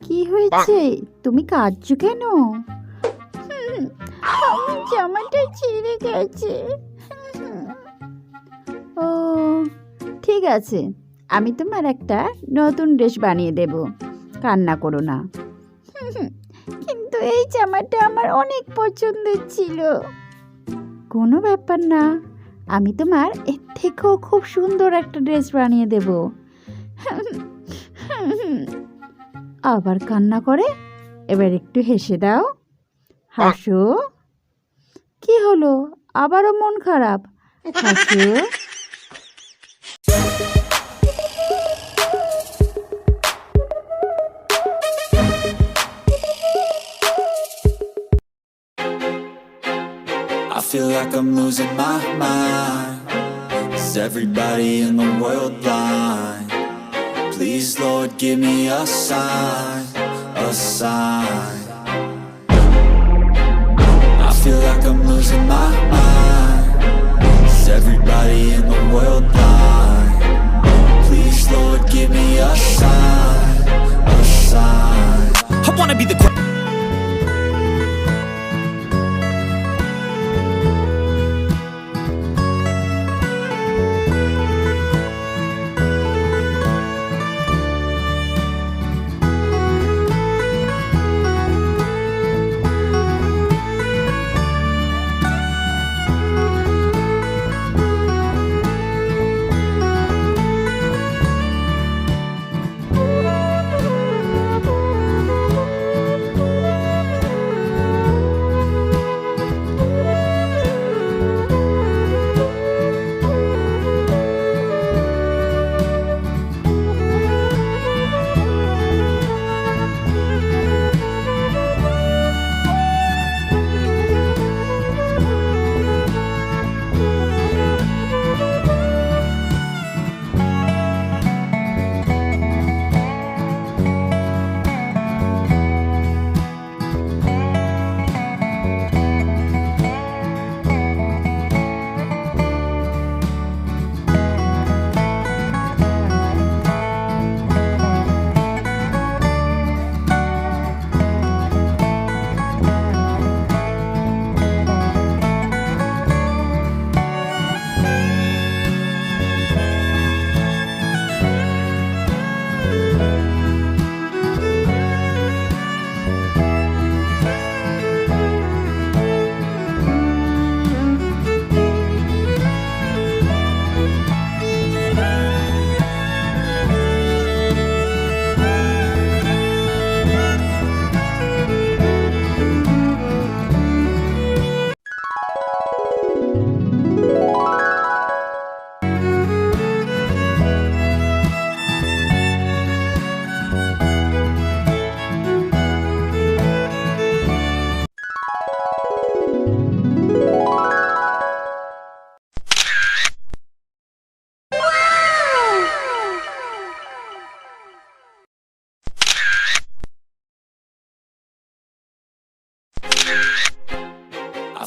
কি হয়েছে? তুমি কাঁদছো কেন? জামাটা ছিঁড়ে গেছে। ও, ঠিক আছে। আমি তোমার একটা নতুন ড্রেস বানিয়ে দেব। কান্না করো না। কিন্তু এই জামাটা আমার অনেক পছন্দের ছিল। কোনো ব্যাপার না। আমি তোমার থেকেও খুব সুন্দর একটা ড্রেস বানিয়ে দেব। আবার কান্না করে? এবার একটু হেসে দাও। হাসো। কি হলো? আবারও মন খারাপ? হাসো। I feel like I'm losing my mind. Everybody in the world blind? Please, Lord, give me a sign, a sign.